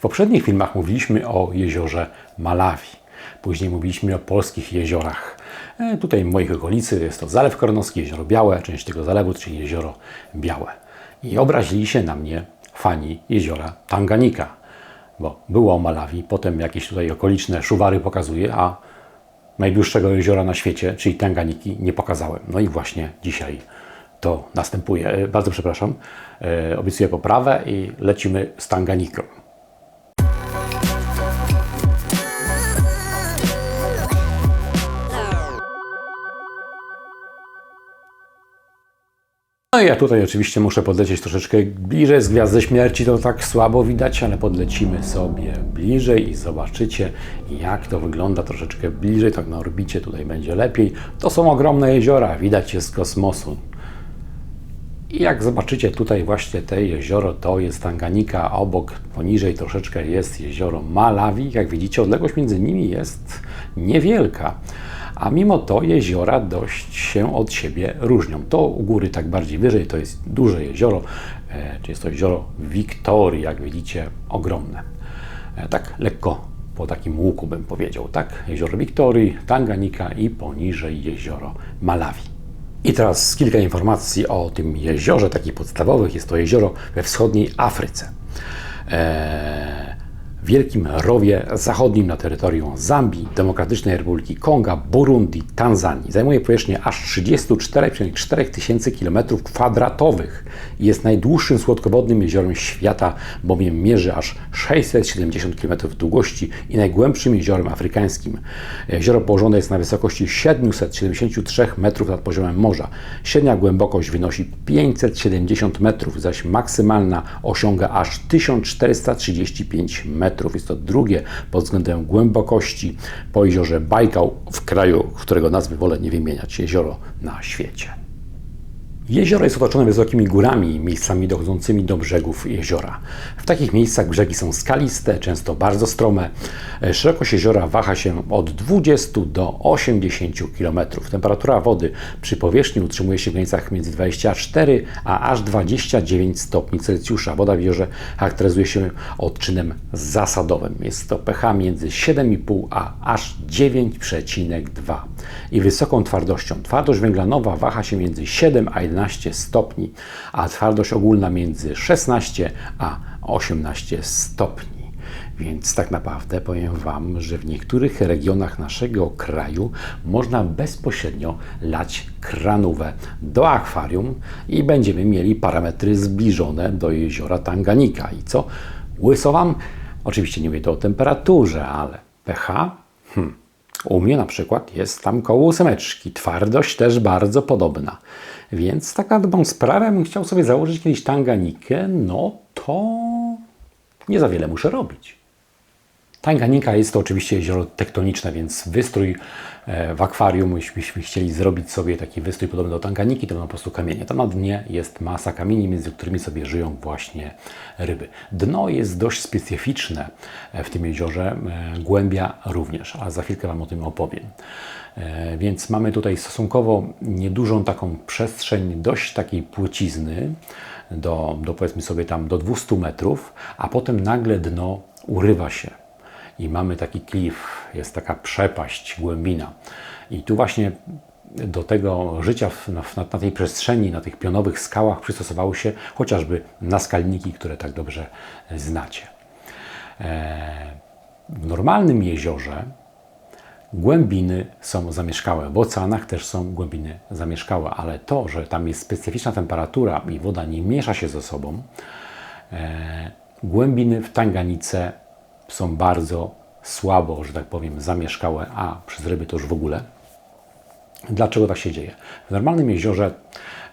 poprzednich filmach mówiliśmy o jeziorze Malawi. Później mówiliśmy o polskich jeziorach. E, Tutaj w moich okolicy jest to Zalew Kornowski, Jezioro Białe, część tego zalewu, czyli Jezioro Białe. I obrazili się na mnie fani jeziora Tanganika, bo było o Malawi, potem jakieś tutaj okoliczne szuwary pokazuje, a najdłuższego jeziora na świecie, czyli Tanganiki, nie pokazałem. No i właśnie dzisiaj to następuje. E, Bardzo przepraszam, e, obiecuję poprawę i lecimy z Tanganiką. No ja tutaj oczywiście muszę podlecieć troszeczkę bliżej z Gwiazdy Śmierci, to tak słabo widać, ale podlecimy sobie bliżej i zobaczycie jak to wygląda troszeczkę bliżej, tak na orbicie tutaj będzie lepiej. To są ogromne jeziora, widać je z kosmosu. I jak zobaczycie tutaj właśnie te jezioro, to jest Tanganika, obok, poniżej troszeczkę jest jezioro Malawi. Jak widzicie, odległość między nimi jest niewielka. A mimo to jeziora dość się od siebie różnią. To u góry tak bardziej wyżej to jest duże jezioro, e, czy jest to jezioro Wiktorii, jak widzicie, ogromne. E, Tak lekko po takim łuku bym powiedział, tak? Jezioro Wiktorii, Tanganika i poniżej jezioro Malawi. I teraz kilka informacji o tym jeziorze, takich podstawowych. Jest to jezioro we wschodniej Afryce. Eee, Wielkim Rowie Zachodnim na terytorium Zambii, Demokratycznej Republiki Konga, Burundi, Tanzanii. Zajmuje powierzchnię aż 34,4 tysięcy kilometrów kwadratowych i jest najdłuższym słodkowodnym jeziorem świata, bowiem mierzy aż 670 km długości i najgłębszym jeziorem afrykańskim. Jezioro położone jest na wysokości 773 metrów nad poziomem morza. Średnia głębokość wynosi 570 metrów, zaś maksymalna osiąga aż 1435 metrów. Jest to drugie pod względem głębokości po jeziorze Bajkał w kraju, którego nazwy wolę nie wymieniać, jezioro na świecie. Jezioro jest otoczone wysokimi górami miejscami dochodzącymi do brzegów jeziora. W takich miejscach brzegi są skaliste, często bardzo strome. E, Szerokość jeziora waha się od 20 do 80 km. Temperatura wody przy powierzchni utrzymuje się w granicach między 24 a aż 29 stopni Celsjusza. Woda w jeziorze charakteryzuje się odczynem zasadowym. Jest to pH między 7,5 a aż 9,2 i wysoką twardością. Twardość węglanowa waha się między 7 a 11 stopni, a twardość ogólna między 16 a 18 stopni. Więc tak naprawdę powiem Wam, że w niektórych regionach naszego kraju można bezpośrednio lać kranówę do akwarium i będziemy mieli parametry zbliżone do jeziora Tanganika. I co? Łyso Wam? Oczywiście nie mówię to o temperaturze, ale pH? Hmm. U mnie na przykład jest tam koło ósemeczki. Twardość też bardzo podobna. Więc taka dobrą sprawę bym chciał sobie założyć kiedyś tanganikę, no to nie za wiele muszę robić. Tanganika jest to oczywiście jezioro tektoniczne, więc wystrój e, w akwarium, jeślibyśmy chcieli zrobić sobie taki wystrój podobny do Tanganiki, to będą po prostu kamienie. Tam na dnie jest masa kamieni, między którymi sobie żyją właśnie ryby. Dno jest dość specyficzne e, w tym jeziorze, e, głębia również, ale za chwilkę Wam o tym opowiem. Więc mamy tutaj stosunkowo niedużą taką przestrzeń dość takiej płcizny, do, do powiedzmy sobie tam do 200 metrów, a potem nagle dno urywa się i mamy taki klif, jest taka przepaść, głębina. I tu właśnie do tego życia na, na tej przestrzeni, na tych pionowych skałach przystosowały się chociażby naskalniki, które tak dobrze znacie. E, w normalnym jeziorze głębiny są zamieszkałe. W oceanach też są głębiny zamieszkałe, ale to, że tam jest specyficzna temperatura i woda nie miesza się ze sobą, e, głębiny w Tanganice są bardzo słabo, że tak powiem, zamieszkałe, a przez ryby to już w ogóle. Dlaczego tak się dzieje? W normalnym jeziorze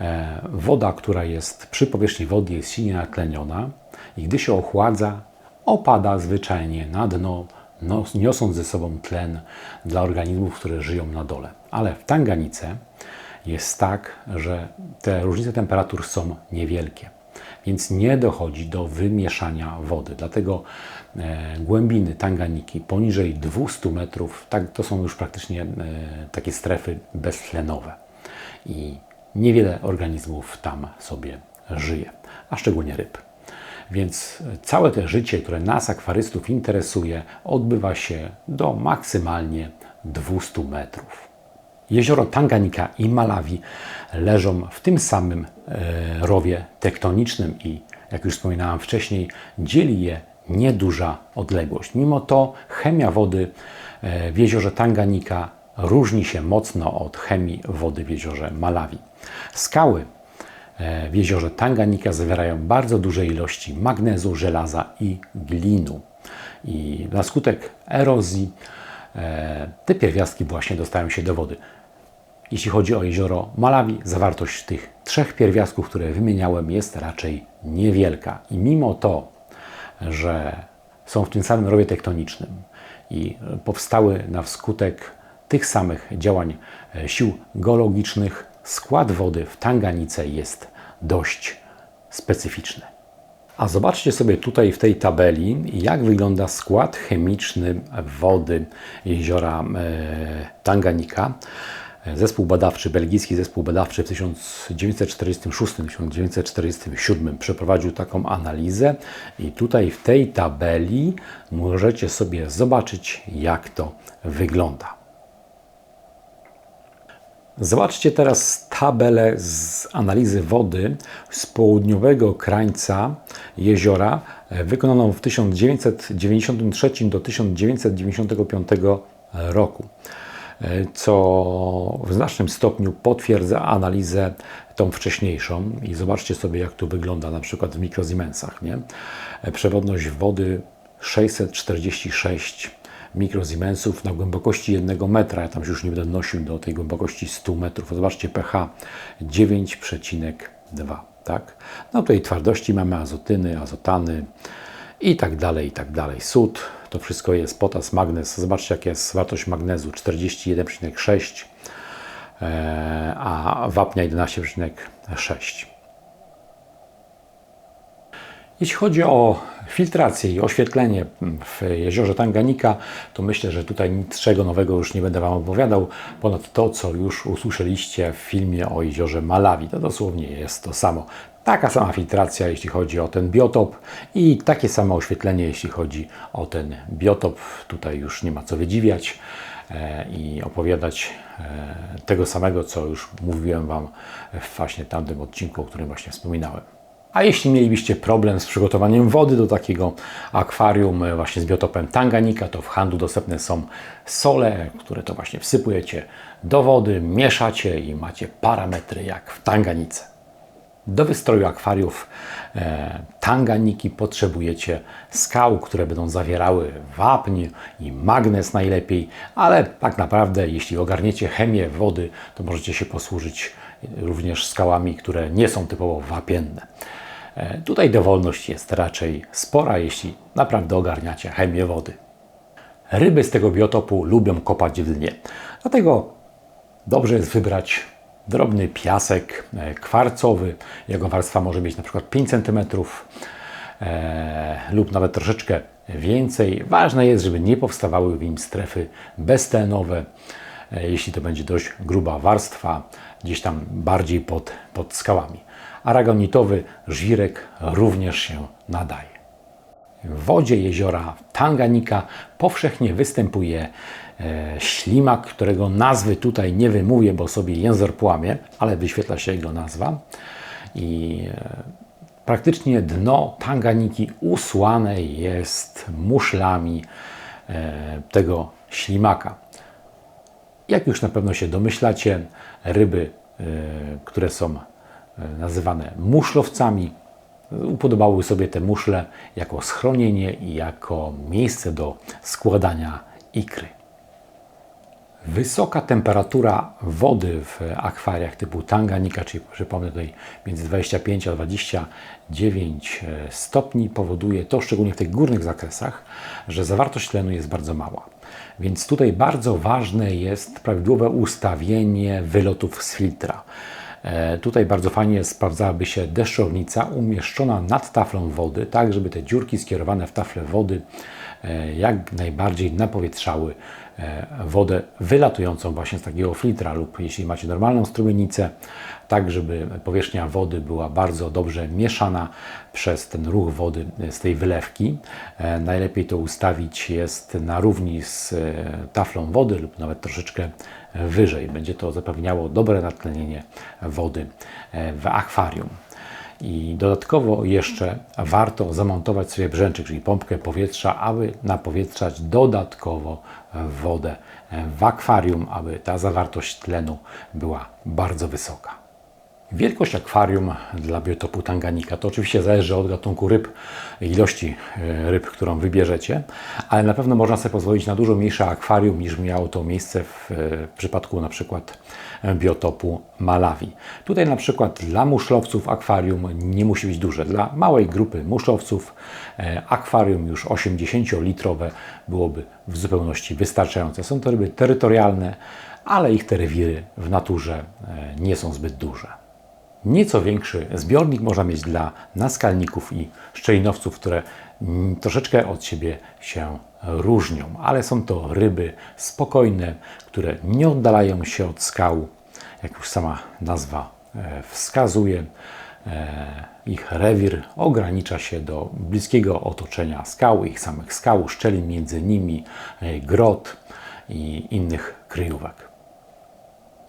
e, woda, która jest przy powierzchni wody, jest silnie natleniona i gdy się ochładza, opada zwyczajnie na dno, nos- niosąc ze sobą tlen dla organizmów, które żyją na dole. Ale w Tanganice jest tak, że te różnice temperatur są niewielkie, więc nie dochodzi do wymieszania wody. Dlatego głębiny Tanganiki poniżej 200 metrów, tak, to są już praktycznie e, takie strefy beztlenowe i niewiele organizmów tam sobie żyje, a szczególnie ryb. Więc całe to życie, które nas, akwarystów, interesuje, odbywa się do maksymalnie 200 metrów. Jezioro Tanganika i Malawi leżą w tym samym e, rowie tektonicznym i, jak już wspominałem wcześniej, dzieli je nieduża odległość. Mimo to chemia wody e, w jeziorze Tanganika różni się mocno od chemii wody w jeziorze Malawi. Skały e, w jeziorze Tanganika zawierają bardzo duże ilości magnezu, żelaza i glinu. I na skutek erozji e, te pierwiastki właśnie dostają się do wody. Jeśli chodzi o jezioro Malawi, zawartość tych trzech pierwiastków, które wymieniałem, jest raczej niewielka. I mimo to, że są w tym samym rowie tektonicznym i powstały na skutek tych samych działań e, sił geologicznych, skład wody w Tanganice jest dość specyficzny. A zobaczcie sobie tutaj w tej tabeli, jak wygląda skład chemiczny wody jeziora e, Tanganika. Zespół badawczy, belgijski zespół badawczy w 1946-1947 przeprowadził taką analizę i tutaj w tej tabeli możecie sobie zobaczyć, jak to wygląda. Zobaczcie teraz tabelę z analizy wody z południowego krańca jeziora, e, wykonaną w 1993 do 1995 roku, co w znacznym stopniu potwierdza analizę tą wcześniejszą. I zobaczcie sobie, jak tu wygląda na przykład w mikrozimensach. Nie? E, przewodność wody 646 mikrozimensów na głębokości 1 metra. Ja tam już nie będę nosił do tej głębokości 100 metrów. Zobaczcie pH 9,2. Tak? No tutaj twardości mamy azotyny, azotany i tak dalej, i tak dalej. Sód, to wszystko jest potas, magnez. Zobaczcie, jaka jest wartość magnezu 41,6, e, a wapnia 11,6. Jeśli chodzi o filtrację i oświetlenie w jeziorze Tanganika, to myślę, że tutaj niczego nowego już nie będę Wam opowiadał, ponad to, co już usłyszeliście w filmie o jeziorze Malawi. To dosłownie jest to samo. Taka sama filtracja, jeśli chodzi o ten biotop i takie samo oświetlenie, jeśli chodzi o ten biotop. Tutaj już nie ma co wydziwiać e, i opowiadać e, tego samego, co już mówiłem Wam w właśnie tamtym odcinku, o którym właśnie wspominałem. A jeśli mielibyście problem z przygotowaniem wody do takiego akwarium e, właśnie z biotopem Tanganika, to w handlu dostępne są sole, które to właśnie wsypujecie do wody, mieszacie i macie parametry jak w Tanganice. Do wystroju akwariów e, tanganiki potrzebujecie skał, które będą zawierały wapń i magnez najlepiej, ale tak naprawdę jeśli ogarniecie chemię wody, to możecie się posłużyć również skałami, które nie są typowo wapienne. E, tutaj dowolność jest raczej spora, jeśli naprawdę ogarniacie chemię wody. Ryby z tego biotopu lubią kopać w dnie, dlatego dobrze jest wybrać drobny piasek e, kwarcowy. Jego warstwa może mieć na przykład 5 cm e, lub nawet troszeczkę więcej. Ważne jest, żeby nie powstawały w nim strefy beztlenowe. E, jeśli to będzie dość gruba warstwa, gdzieś tam bardziej pod, pod skałami aragonitowy żwirek również się nadaje. W wodzie jeziora Tanganika powszechnie występuje ślimak, którego nazwy tutaj nie wymówię, bo sobie język płamie, ale wyświetla się jego nazwa. I e, praktycznie dno Tanganiki usłane jest muszlami e, tego ślimaka. Jak już na pewno się domyślacie, ryby, e, które są E, nazywane muszlowcami. Upodobały sobie te muszle jako schronienie i jako miejsce do składania ikry. Wysoka temperatura wody w akwariach typu Tanganika, czyli przypomnę tutaj między 25 a 29 e, stopni, powoduje to, szczególnie w tych górnych zakresach, że zawartość tlenu jest bardzo mała. Więc tutaj bardzo ważne jest prawidłowe ustawienie wylotów z filtra. E, tutaj bardzo fajnie sprawdzałaby się deszczownica umieszczona nad taflą wody, tak żeby te dziurki skierowane w taflę wody jak najbardziej napowietrzały e, wodę wylatującą właśnie z takiego filtra lub jeśli macie normalną strumienicę, tak żeby powierzchnia wody była bardzo dobrze mieszana przez ten ruch wody z tej wylewki. E, Najlepiej to ustawić jest na równi z e, taflą wody lub nawet troszeczkę wyżej. Będzie to zapewniało dobre natlenienie wody e, w akwarium. I dodatkowo jeszcze warto zamontować sobie brzęczyk, czyli pompkę powietrza, aby napowietrzać dodatkowo wodę w akwarium, aby ta zawartość tlenu była bardzo wysoka. Wielkość akwarium dla biotopu tanganika to oczywiście zależy od gatunku ryb, ilości e, ryb, którą wybierzecie, ale na pewno można sobie pozwolić na dużo mniejsze akwarium niż miało to miejsce w, e, przypadku na przykład biotopu Malawi. Tutaj na przykład dla muszlowców akwarium nie musi być duże. Dla małej grupy muszlowców e, akwarium już 80-litrowe byłoby w zupełności wystarczające. Są to ryby terytorialne, ale ich te rewiry w naturze nie są zbyt duże. Nieco większy zbiornik można mieć dla naskalników i szczelinowców, które mm, troszeczkę od siebie się różnią, ale są to ryby spokojne, które nie oddalają się od skał, jak już sama nazwa e, wskazuje. E, Ich rewir ogranicza się do bliskiego otoczenia skał, ich samych skał, szczelin między nimi, e, grot i innych kryjówek.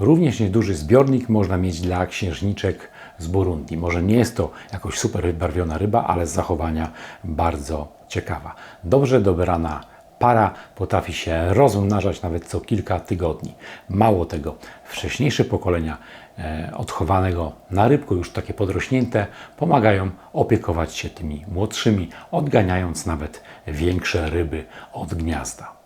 Również nieduży zbiornik można mieć dla księżniczek z Burundi. Może nie jest to jakoś super wybarwiona ryba, ale z zachowania bardzo ciekawa. Dobrze dobrana para potrafi się rozmnażać nawet co kilka tygodni. Mało tego, wcześniejsze pokolenia e, odchowanego na rybku, już takie podrośnięte, pomagają opiekować się tymi młodszymi, odganiając nawet większe ryby od gniazda.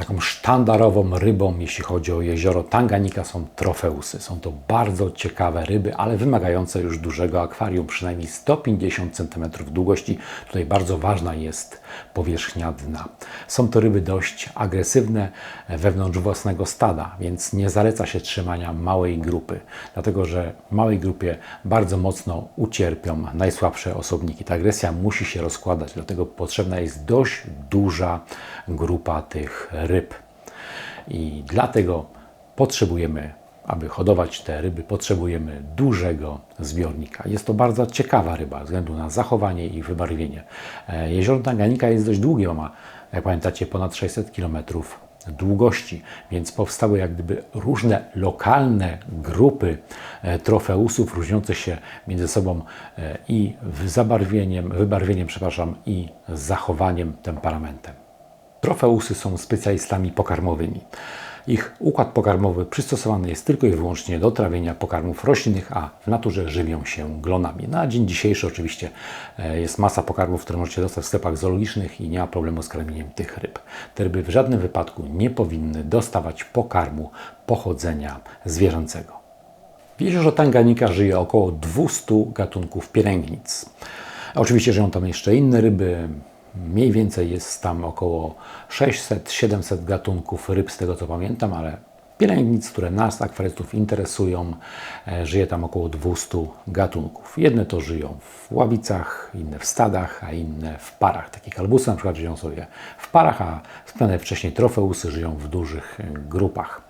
Taką sztandarową rybą, jeśli chodzi o jezioro Tanganika, są trofeusy. Są to bardzo ciekawe ryby, ale wymagające już dużego akwarium, przynajmniej 150 cm długości. Tutaj bardzo ważna jest powierzchnia dna. Są to ryby dość agresywne wewnątrz własnego stada, więc nie zaleca się trzymania małej grupy, dlatego że w małej grupie bardzo mocno ucierpią najsłabsze osobniki. Ta agresja musi się rozkładać, dlatego potrzebna jest dość duża grupa tych ryb. I dlatego potrzebujemy, aby hodować te ryby, potrzebujemy dużego zbiornika. Jest to bardzo ciekawa ryba ze względu na zachowanie i wybarwienie. E, Jezioro Tanganika jest dość długie, ma, jak pamiętacie, ponad 600 km długości, więc powstały jak gdyby różne lokalne grupy e, trofeusów, różniące się między sobą e, i zabarwieniem, wybarwieniem, przepraszam, i zachowaniem, temperamentem. Trofeusy są specjalistami pokarmowymi. Ich układ pokarmowy przystosowany jest tylko i wyłącznie do trawienia pokarmów roślinnych, a w naturze żywią się glonami. Na dzień dzisiejszy oczywiście e, jest masa pokarmów, które możecie dostać w sklepach zoologicznych i nie ma problemu z karmieniem tych ryb. Te ryby w żadnym wypadku nie powinny dostawać pokarmu pochodzenia zwierzęcego. W jeziorze Tanganika żyje około 200 gatunków pielęgnic. Oczywiście żyją tam jeszcze inne ryby, Mniej więcej jest tam około 600-700 gatunków ryb, z tego co pamiętam, ale pielęgnic, które nas, akwarystów, interesują, e, żyje tam około 200 gatunków. Jedne to żyją w ławicach, inne w stadach, a inne w parach. Takie kalbusy na przykład żyją sobie w parach, a wspomniane wcześniej trofeusy żyją w dużych e, grupach.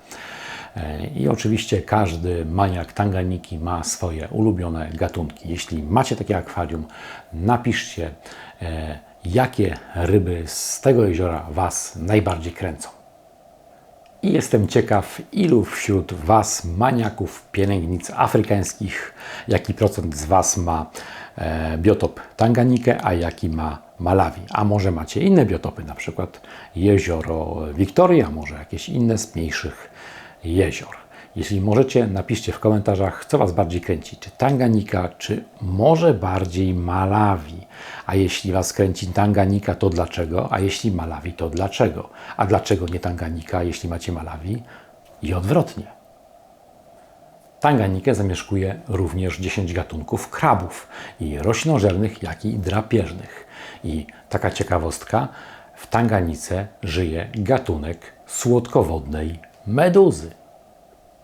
E, I oczywiście każdy maniak tanganiki ma swoje ulubione gatunki. Jeśli macie takie akwarium, napiszcie jakie ryby z tego jeziora Was najbardziej kręcą. I jestem ciekaw, ilu wśród Was, maniaków pielęgnic afrykańskich, jaki procent z Was ma e, biotop Tanganikę, a jaki ma Malawi. A może macie inne biotopy, na przykład jezioro Wiktorii, a może jakieś inne z mniejszych jezior. Jeśli możecie, napiszcie w komentarzach, co Was bardziej kręci, czy Tanganika, czy może bardziej Malawi. A jeśli Was kręci Tanganika, to dlaczego? A jeśli Malawi, to dlaczego? A dlaczego nie Tanganika, jeśli macie Malawi? I odwrotnie. Tanganikę zamieszkuje również 10 gatunków krabów, i roślinożernych, jak i drapieżnych. I taka ciekawostka, w Tanganice żyje gatunek słodkowodnej meduzy.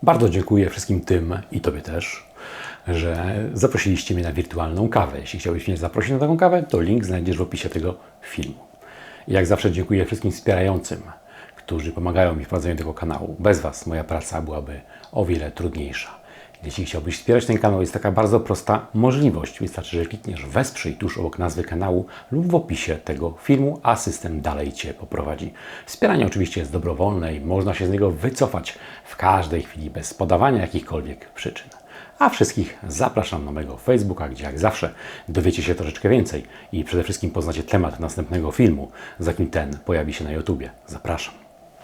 Bardzo dziękuję wszystkim tym i Tobie też, że zaprosiliście mnie na wirtualną kawę. Jeśli chciałbyś mnie zaprosić na taką kawę, to link znajdziesz w opisie tego filmu. I jak zawsze dziękuję wszystkim wspierającym, którzy pomagają mi w prowadzeniu tego kanału. Bez Was moja praca byłaby o wiele trudniejsza. Jeśli chciałbyś wspierać ten kanał, jest taka bardzo prosta możliwość. Wystarczy, że klikniesz wesprzyj tuż obok nazwy kanału lub w opisie tego filmu, a system dalej Cię poprowadzi. Wspieranie oczywiście jest dobrowolne i można się z niego wycofać w każdej chwili bez podawania jakichkolwiek przyczyn. A wszystkich zapraszam na mojego Facebooka, gdzie jak zawsze dowiecie się troszeczkę więcej i przede wszystkim poznacie temat następnego filmu, zanim ten pojawi się na YouTubie. Zapraszam.